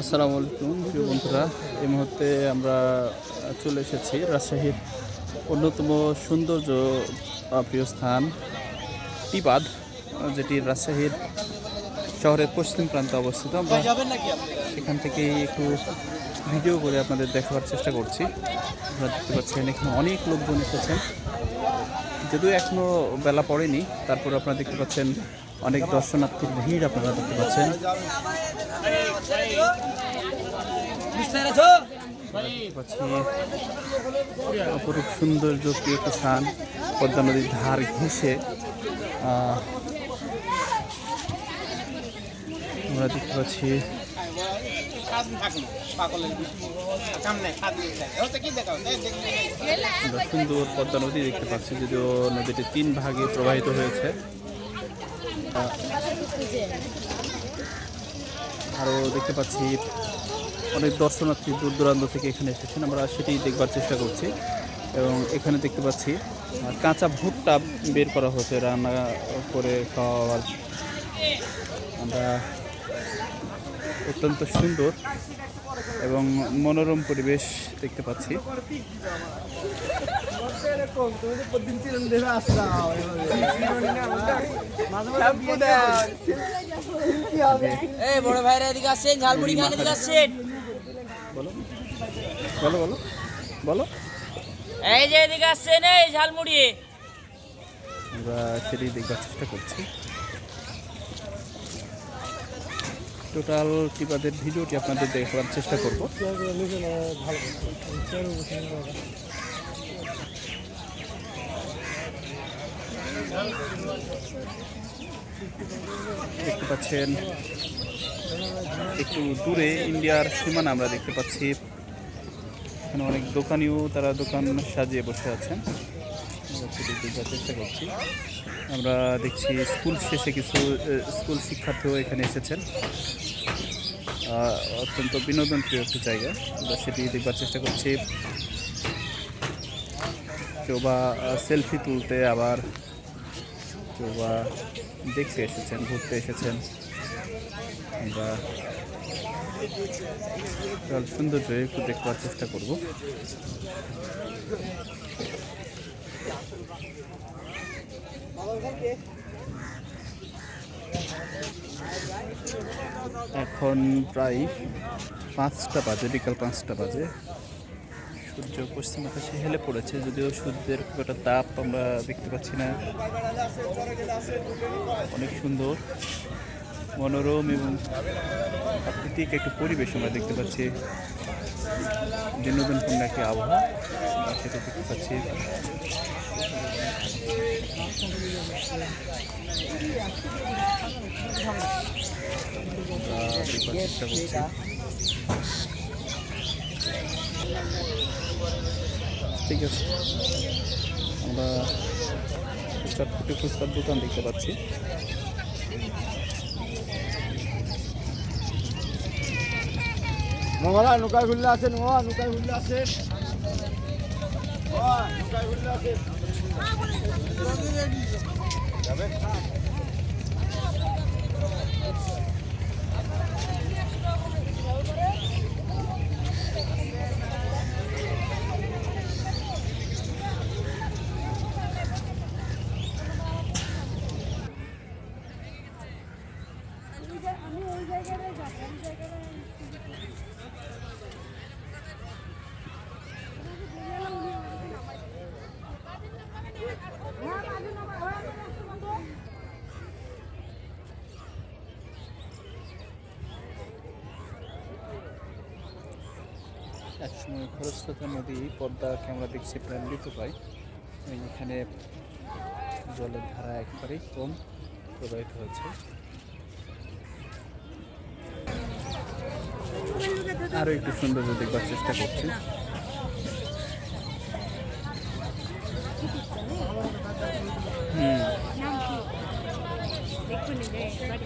আসসালামু আলাইকুম প্রিয় বন্ধুরা। এই মুহূর্তে আমরা চলে এসেছি রাজশাহীর অন্যতম সৌন্দর্য প্রিয় স্থান আহ, যেটি রাজশাহীর শহরের পশ্চিম প্রান্তে অবস্থিত। আমরা সেখান থেকে একটু ভিডিও করে আপনাদের দেখাবার চেষ্টা করছি। আপনারা দেখতে পাচ্ছেন এখানে অনেক লোকজন এসেছেন। যদিও এখনও বেলা পড়েনি তারপর আপনারা দেখতে পাচ্ছেন অনেক দর্শনার্থীর ভিড় আপনারা দেখতে পাচ্ছেন। পাচ্ছি অপরূপ সৌন্দর্য প্রিয় একটি স্থান, পদ্মা নদীর ধার ঘেঁষে আমরা দেখতে পাচ্ছি সুন্দর পদ্মা নদী দেখতে পাচ্ছি, যদিও নদীটি তিন ভাগে প্রবাহিত হয়েছে। আহ, আরও দেখতে পাচ্ছি অনেক দর্শনার্থী দূর দূরান্ত থেকে এখানে এসেছেন। আমরা সেটি দেখবার চেষ্টা করছি। এবং এখানে দেখতে পাচ্ছি কাঁচা ভুট্টা বের করা হচ্ছে রান্না করে খাওয়ার। আমরা অত্যন্ত সুন্দর এবং মনোরম পরিবেশ দেখতে পাচ্ছি। এই বড় ভাইরা এদিকে আসছেন ঝালমুড়ি খান এদিকে আসছেন বলো। বলো বলো। বলো। এই যে এদিকে আসছেন এই ঝালমুড়ি। আমরা সেটি দেখবার চেষ্টা করছি। টোটাল টিপাদের ভিডিওটি আপনাদের দেখবার চেষ্টা করব। দেখতে পাচ্ছেন, একটু দূরে ইন্ডিয়ার সীমানা আমরা দেখতে পাচ্ছি। এখানে অনেক দোকানিও তারা দোকান সাজিয়ে বসে আছেন। দেখার চেষ্টা করছি। আমরা দেখছি স্কুল শেষে কিছু স্কুল শিক্ষার্থীও এখানে এসেছেন। অত্যন্ত বিনোদন প্রিয় একটি জায়গা। আমরা সেটি দেখবার চেষ্টা করছি। কেউ বা সেলফি তুলতে আবার কেউ বা দেখতে এসেছেন, ঘুরতে এসেছেন। আমরা সৌন্দর্য একটু দেখবার চেষ্টা করব। এখন প্রায় পাঁচটা বাজে, বিকাল পাঁচটা বাজে। সূর্য পশ্চিম আকাশে হেলে পড়েছে, যদিও সূর্যের খুব একটা তাপ আমরা দেখতে পাচ্ছি না। অনেক সুন্দর, মনোরম এবং প্রাকৃতিক একটি পরিবেশ আমরা দেখতে পাচ্ছি। বিনোদনপূর্ণ একটি আবহাওয়া সেটা দেখতে পাচ্ছি। আমরা দেখবার চেষ্টা ঠিক আছে। আমরা চটপটি ফুচকার দোকান দেখতে পাচ্ছি। মঙ্গলা নৌকায় ঘুরলে আছে, নোয়া নৌকায় ঘুরলে আছে। নৌকায় আছে। একসময় খরস্রোতা নদী পদ্মাকে আমরা দেখছি প্রায় মৃত পাই এখানে জলের ধারা একেবারেই কম প্রবাহিত হয়েছে। আরও একটু সৌন্দর্য দেখবার চেষ্টা করছি।